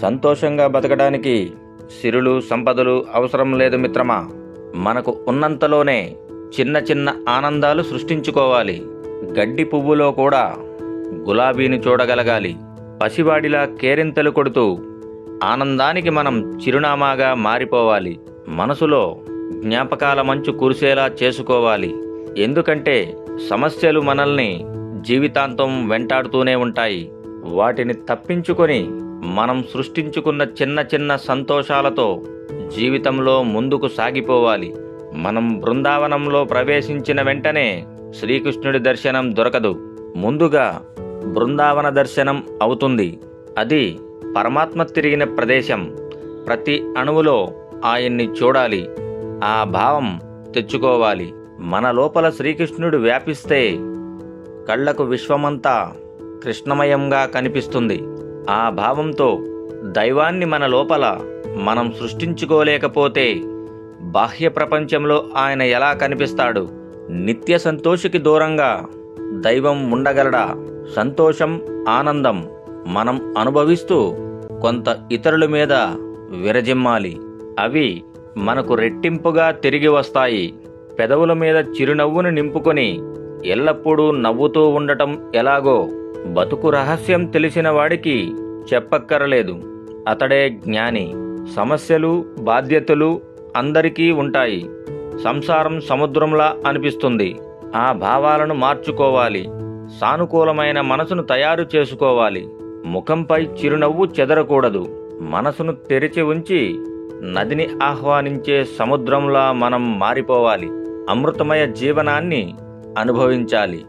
సంతోషంగా బతకడానికి సిరులు సంపదలు అవసరం లేదు మిత్రమా. మనకు ఉన్నంతలోనే చిన్న చిన్న ఆనందాలు సృష్టించుకోవాలి. గడ్డి పువ్వులో కూడా గులాబీని చూడగలగాలి. పసివాడిలా కేరింతలు కొడుతూ ఆనందానికి మనం చిరునామాగా మారిపోవాలి. మనసులో జ్ఞాపకాల మంచు కురిసేలా చేసుకోవాలి. ఎందుకంటే సమస్యలు మనల్ని జీవితాంతం వెంటాడుతూనే ఉంటాయి. వాటిని తప్పించుకొని మనం సృష్టించుకున్న చిన్న చిన్న సంతోషాలతో జీవితంలో ముందుకు సాగిపోవాలి. మనం బృందావనంలో ప్రవేశించిన వెంటనే శ్రీకృష్ణుడి దర్శనం దొరకదు. ముందుగా బృందావన దర్శనం అవుతుంది. అది పరమాత్మ తిరిగిన ప్రదేశం. ప్రతి అణువులో ఆయన్ని చూడాలి. ఆ భావం తెచ్చుకోవాలి. మన లోపల శ్రీకృష్ణుడు వ్యాపిస్తే కళ్ళకు విశ్వమంతా కృష్ణమయంగా కనిపిస్తుంది. ఆ భావంతో దైవాన్ని మన లోపల మనం సృష్టించుకోలేకపోతే బాహ్య ప్రపంచంలో ఆయన ఎలా కనిపిస్తాడు? నిత్య సంతోషికి దూరంగా దైవం ఉండగలడా? సంతోషం ఆనందం మనం అనుభవిస్తూ కొంత ఇతరుల మీద విరజిమ్మాలి. అవి మనకు రెట్టింపుగా తిరిగి వస్తాయి. పెదవుల మీద చిరునవ్వును నింపుకొని ఎల్లప్పుడూ నవ్వుతూ ఉండటం ఎలాగో బతుకు రహస్యం తెలిసిన వాడికి చెప్పక్కరలేదు. అతడే జ్ఞాని. సమస్యలు బాధ్యతలు అందరికీ ఉంటాయి. సంసారం సముద్రంలా అనిపిస్తుంది. ఆ భావాలను మార్చుకోవాలి. సానుకూలమైన మనసును తయారు చేసుకోవాలి. ముఖంపై చిరునవ్వు చెదరకూడదు. మనసును తెరిచి ఉంచి నదిని ఆహ్వానించే సముద్రంలా మనం మారిపోవాలి. అమృతమయ జీవనాన్ని అనుభవించాలి.